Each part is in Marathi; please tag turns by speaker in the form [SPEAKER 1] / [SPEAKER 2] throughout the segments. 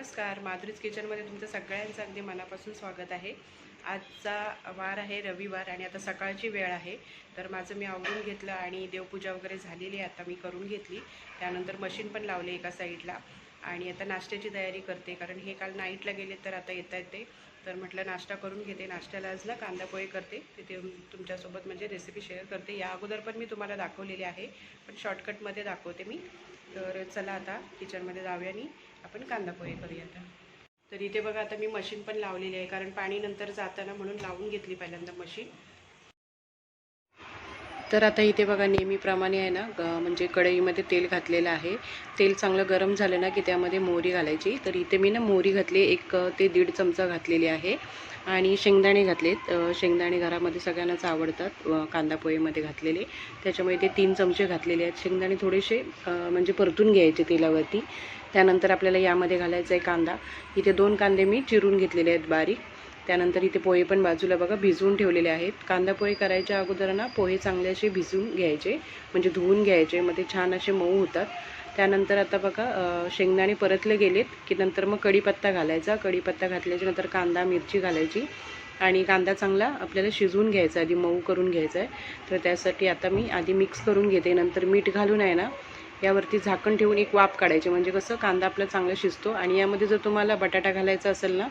[SPEAKER 1] नमस्कार. माधुरीज किचनमध्ये तुमचं सगळ्यांचं अगदी मनापासून स्वागत आहे. आजचा वार आहे रविवार आणि आता सकाळची वेळ आहे. तर माझं मी आवरून घेतलं आणि देवपूजा वगैरे झालेली आहे आता मी करून घेतली. त्यानंतर मशीन पण लावले एका साईडला आणि आता नाश्त्याची तयारी करते कारण हे काल नाईटला गेले तर आता येता येते. तर म्हटलं नाश्ता करून घेते. नाश्त्याला आज ना कांदा पोहे करते. तिथे तुमच्यासोबत म्हणजे रेसिपी शेअर करते. या अगोदर पण मी तुम्हाला दाखवलेली आहे पण शॉर्टकटमध्ये दाखवते मी. तर चला आता किचनमध्ये जाऊया आणि आपण कांदा पोहे करूया आता तर इथे बघा आता मी मशीन पण लावलेली आहे कारण पाणी नंतर जाताना म्हणून लावून घेतली पहिल्यांदा मशीन. तर आता इथे बघा नेहमीप्रमाणे आहे ना म्हणजे कढईमध्ये तेल घातलेलं आहे. तेल चांगलं गरम झालं ना की त्यामध्ये मोहरी घालायची. तर इथे मी ना मोहरी घातली एक ते दीड चमचा घातलेली आहे. आणि शेंगदाणे घातलेत. शेंगदाणे घरामध्ये सगळ्यांनाच आवडतात कांदा पोहेमध्ये घातलेले. त्याच्यामुळे ते तीन चमचे घातलेले आहेत. शेंगदाणे थोडेसे म्हणजे परतून घ्यायचे तेलावरती. त्यानंतर आपल्याला यामध्ये घालायचा आहे कांदा. इथे दोन कांदे मी चिरून घेतलेले आहेत बारीक. त्यानंतर इथे पोहे पण बाजूला बघा भिजवून ठेवलेले आहेत. कांदा पोहे करायच्या अगोदर ना पोहे चांगले असे भिजवून घ्यायचे म्हणजे धुवून घ्यायचे मग ते छान असे मऊ होतात. त्यानंतर आता बघा शेंगदाणे परतले गेलेत की नंतर मग कढीपत्ता घालायचा. कढीपत्ता घातल्याच्या नंतर कांदा मिरची घालायची आणि कांदा चांगला आपल्याला शिजवून घ्यायचा आधी मऊ करून घ्यायचा आहे. तर त्यासाठी आता मी आधी मिक्स करून घेते. नंतर मीठ घालून आहे ना यावरती झाकण ठेवून एक वाफ काढायची. म्हणजे कसं कांदा आपला चांगला शिजतो आणि यामध्ये जर तुम्हाला बटाटा घालायचा असेल ना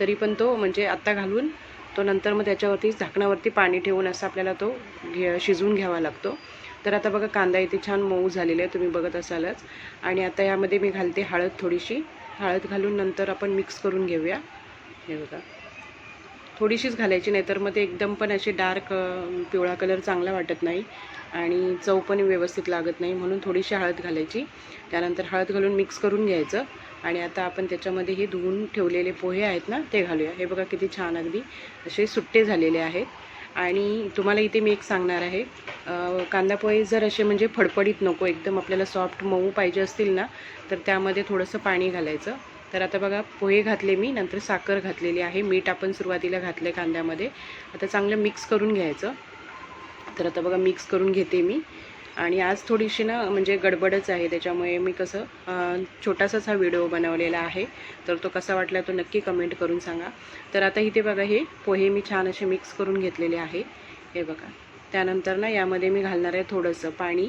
[SPEAKER 1] तरी पण तो म्हणजे आत्ता घालून तो नंतर मग त्याच्यावरती झाकणावरती पाणी ठेवून असं आपल्याला तो घे शिजवून घ्यावा लागतो. तर आता बघा कांदा इथे छान मऊ झालेला आहे तुम्ही बघत असालच. आणि आता यामध्ये मी घालते हळद थोडीशी. हळद घालून नंतर आपण मिक्स करून घेऊया. हे बघा. थोडीशीच घालायची नाही तर मग ते एकदम पण असे डार्क पिवळा कलर चांगला वाटत नाही आणि चव पण व्यवस्थित लागत नाही म्हणून थोडीशी हळद घालायची. त्यानंतर हळद घालून मिक्स करून घ्यायचं आणि आता आपण त्याच्यामध्ये हे धुवून ठेवलेले पोहे आहेत ना ते घालूया. हे बघा किती छान अगदी असे सुट्टे झालेले आहेत. आणि तुम्हाला इथे मी एक सांगणार आहे कांदा पोहे जर असे म्हणजे फडफडीत नको एकदम आपल्याला सॉफ्ट मऊ पाहिजे असतील ना तर त्यामध्ये थोडंसं पाणी घालायचं. तर आता बघा पोहे घातले मी नंतर साखर घातलेली आहे. मीठ आपण सुरुवातीला आहे कांद्यामध्ये. आता चांगलं मिक्स करून घ्यायचं. तर आता बघा मिक्स करून घेते मी. आणि आज थोडीशी ना म्हणजे गडबडच आहे. त्याच्यामुळे मी कसं छोटासाच हा व्हिडिओ बनवलेला आहे. तर तो कसा वाटला तो नक्की कमेंट करून सांगा. तर आता इथे बघा हे पोहे मी छान असे मिक्स करून घेतलेले आहे. हे बघा. त्यानंतर ना यामध्ये मी घालणार आहे थोडंसं पाणी.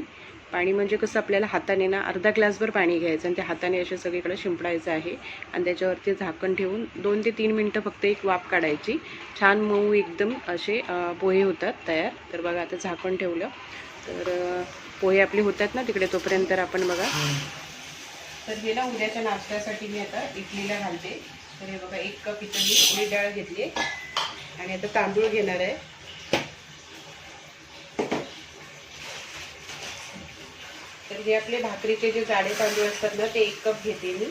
[SPEAKER 1] पाणी म्हणजे कसं आपल्याला हाताने ना अर्धा ग्लासभर पाणी घ्यायचं आणि त्या हाताने असे सगळीकडे शिंपडायचं आहे. आणि त्याच्यावरती झाकण ठेवून दोन ते तीन मिनटं फक्त एक वाफ काढायची. छान मऊ एकदम असे पोहे होतात तयार. तर बघा आता झाकण ठेवलं. तर पोहे आपले होतात ना तिकडे तोपर्यंत तर आपण बघा. तर हे ना उद्याच्या नाश्त्यासाठी मी आता इडलीला घालते. तर हे बघा एक कप इथं मी उडी डाळ घेतली आणि आता तांदूळ घेणार आहे. तर हे आपले भाकरीचे जे जाडे तांदूळ असतात ना ते एक कप घेते मी.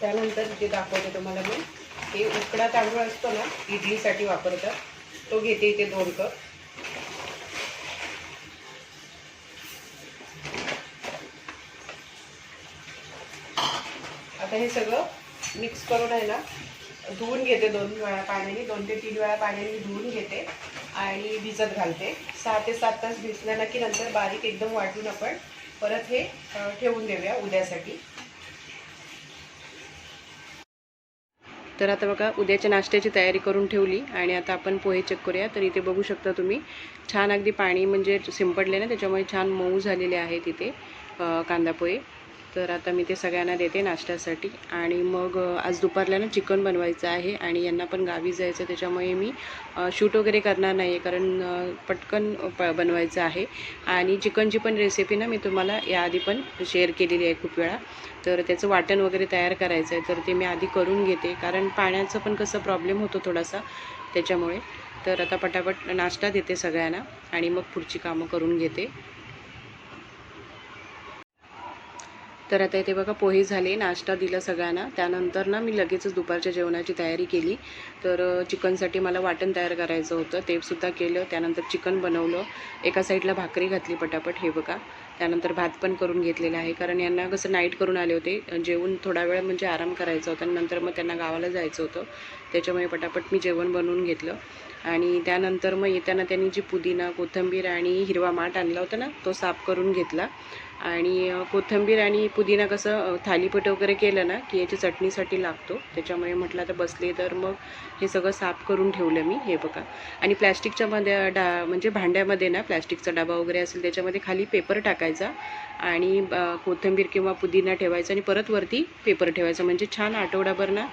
[SPEAKER 1] त्यानंतर जे दाखवते तुम्हाला मी. हे उकडा तांदूळ असतो ना इडलीसाठी वापरतात तो घेते इथे दोन कप. आता हे सगळं मिक्स करून आहे ना धुवून घेते दोन वेळा पाण्याने दोन ते तीन वेळा पाण्याने धुवून घेते आणि भिजत घालते. सहा ते सात तास भिजल्या ना की नंतर बारीक एकदम वाटून आपण परत हे ठेवून देऊया उद्यासाठी. तर आता बघा उद्याच्या नाश्त्याची तयारी करून ठेवली आणि आता आपण पोहे चेक करूया. तर इथे बघू शकता तुम्ही छान अगदी पाणी म्हणजे शिंपडले ना त्याच्यामुळे छान मऊ झालेले आहेत इथे कांदा पोहे. तर आता मी ते सगळ्यांना देते नाश्त्यासाठी. आणि मग आज दुपारला ना चिकन बनवायचं आहे आणि यांना पण गावी जायचं त्याच्यामुळे मी शूट वगैरे करणार नाही आहे कारण पटकन प बनवायचं आहे. आणि चिकनची पण रेसिपी ना मी तुम्हाला याआधी पण शेअर केलेली आहे खूप वेळा. तर त्याचं वाटण वगैरे तयार करायचं आहे तर ते मी आधी करून घेते. कारण पाण्याचं पण कसं प्रॉब्लेम होतो थोडासा त्याच्यामुळे. तर आता पटापट नाश्ता देते सगळ्यांना आणि मग पुढची कामं करून घेते. तर आता इथे बघा पोहे झाले नाश्ता दिला सगळ्यांना. त्यानंतर ना मी लगेचच दुपारच्या जेवणाची तयारी केली. तर चिकनसाठी मला वाटण तयार करायचं होतं. ते सुद्धा केलं. त्यानंतर चिकन बनवलं. एका साईडला भाकरी घातली पटापट हे बघा. त्यानंतर भात पण करून घेतलेला आहे. कारण यांना कसं नाईट करून आले होते. जेवून थोडा वेळ म्हणजे आराम करायचा होता. नंतर मग त्यांना गावाला जायचं होतं. त्याच्यामुळे पटापट मी जेवण बनवून घेतलं. आणि त्यानंतर मग येताना त्यांनी जी पुदिना कोथिंबीर आणि हिरवा माठ आणला होता ना तो साफ करून घेतला. आणि कोथिंबीर आणि पुदिना कसं अ, थालीपीठ वगैरे केलं ना की याची चटणीसाठी लागतो. त्याच्यामुळे म्हटलं आता बसले तर मग हे सगळं साफ करून ठेवलं मी हे बघा. आणि प्लॅस्टिकच्या मध्ये डा म्हणजे भांड्यामध्ये ना प्लॅस्टिकचा डबा वगैरे असेल त्याच्यामध्ये खाली पेपर टाकायचा आणि कोथिंबीर किंवा पुदिना ठेवायचा आणि परत वरती पेपर ठेवायचा. म्हणजे छान आठवडाभर ना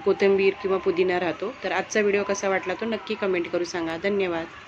[SPEAKER 1] कोथिंबीर किंवा पुदिना राहतो. तर आजचा व्हिडिओ कसा वाटला तो नक्की कमेंट करू सांगा. धन्यवाद.